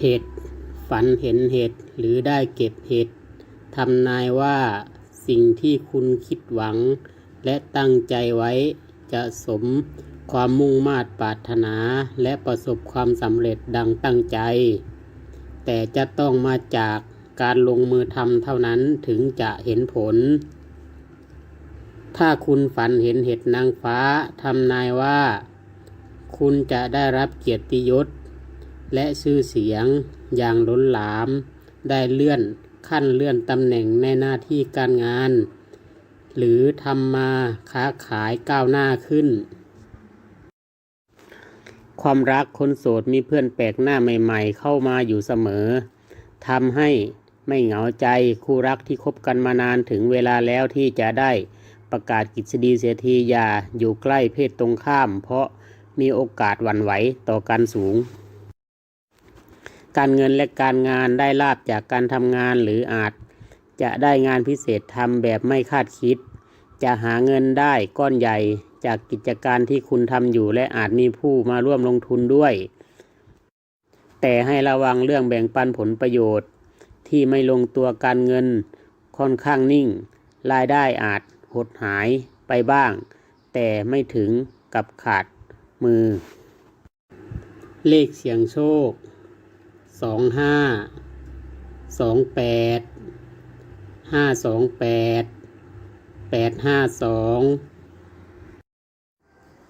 เห็ด ฝันเห็นเห็ด หรือได้เก็บเห็ดทำนายว่าสิ่งที่คุณคิดหวัง และตั้งใจไว้จะสมความมุ่งมา่ปรารถนาและประสบความสำเร็จดังตั้งใจ แต่จะต้องมาจากการลงมือทำเท่านั้นถึงจะเห็นผล ถ้าคุณฝันเห็นเห็ดนางฟ้าทำนายว่า คุณจะได้รับเกียรติยศ และชื่อเสียงอย่างล้นหลาม ได้เลื่อนขั้นเลื่อนตำแหน่งในหน้าที่การงาน หรือทำมาค้าขายก้าวหน้าขึ้น ความรักคนโสดมีเพื่อนแปลกหน้าใหม่ ๆ เข้ามาอยู่เสมอทำให้ไม่เหงาใจคู่รักที่คบกันมานานถึงเวลาแล้วที่จะได้ประกาศกิจดีเสียทีอย่าอยู่ใกล้เพศตรงข้าม เพราะมีโอกาสหวั่นไหวต่อกันสูง การเงินและการงานได้ลาบจากการทำงานหรืออาจ จะได้งานพิเศษทำแบบไม่คาดคิด จะหาเงินได้ก้อนใหญ่จากกิจการที่คุณทำอยู่และอาจมีผู้มาร่วมลงทุนด้วย แต่ให้ระวังเรื่องแบ่งปันผลประโยชน์ ที่ไม่ลงตัวการเงินค่อนข้างนิ่ง รายได้อาจหดหายไปบ้าง แต่ไม่ถึงกับขาดมือ เลขเสียงโชค สองห้าสองแปดห้าสองแปดแปดห้าสอง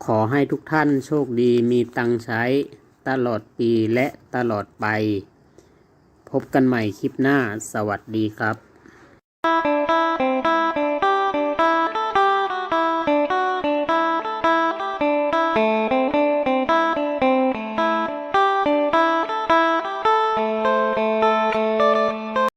ขอให้ทุกท่านโชคดีมีตังใช้ตลอดปีและตลอดไป พบกันใหม่คลิปหน้าสวัสดีครับ